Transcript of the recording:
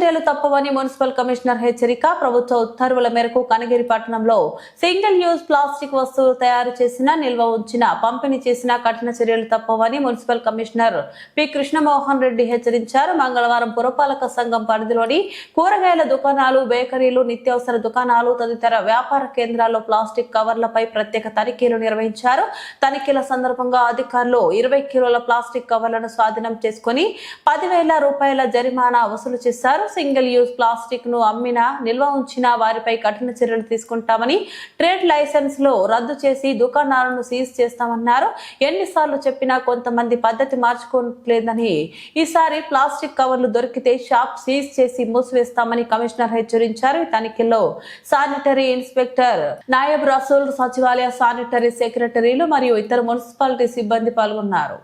చర్యలు తప్పవని municipal commissioner హెచ్చరిక ప్రభుత్వ ఉత్తర్వుల మేరకు కనగిరి పట్టణంలో సింగిల్ యూజ్ ప్లాస్టిక్ వస్తువులు తయారు చేసిన నిల్వ ఉంచిన పంపిణీ చేసిన కఠిన చర్యలు తప్పవని municipal commissioner P. Krishnamohan Reddy హెచ్చరించారు. మంగళవారం పురపాలక సంఘం పరిధిలోని కూరగాయల దుకాణాలు బేకరీలు నిత్యావసర దుకాణాలు తదితర వ్యాపార కేంద్రాల్లో ప్లాస్టిక్ కవర్లపై ప్రత్యేక తనిఖీలు నిర్వహించారు. తనిఖీల సందర్భంగా అధికారులు ఇరవై కిలోల ప్లాస్టిక్ కవర్లను స్వాధీనం చేసుకుని పదివేల రూపాయల జరిమానా వసూలు చేశారు. సింగిల్ యూజ్ ప్లాస్టిక్ను అమ్మినా నిల్వ ఉంచిన వారిపై కఠిన చర్యలు తీసుకుంటామని ట్రేడ్ లైసెన్స్లో రద్దు చేసి దుకాణాలను సీజ్ చేస్తామన్నారు. ఎన్నిసార్లు చెప్పినా కొంతమంది పద్ధతి మార్చుకోవట్లేదని. ఈసారి ప్లాస్టిక్ కవర్లు దొరికితే షాప్ సీజ్ చేసి మూసివేస్తామని కమిషనర్ హెచ్చరించారు. తనిఖీలో శానిటరీ ఇన్స్పెక్టర్ నాయబ్ రసూల్ సచివాలయ శానిటరీ సెక్రటరీలు మరియు ఇతర మున్సిపాలిటీ సిబ్బంది పాల్గొన్నారు.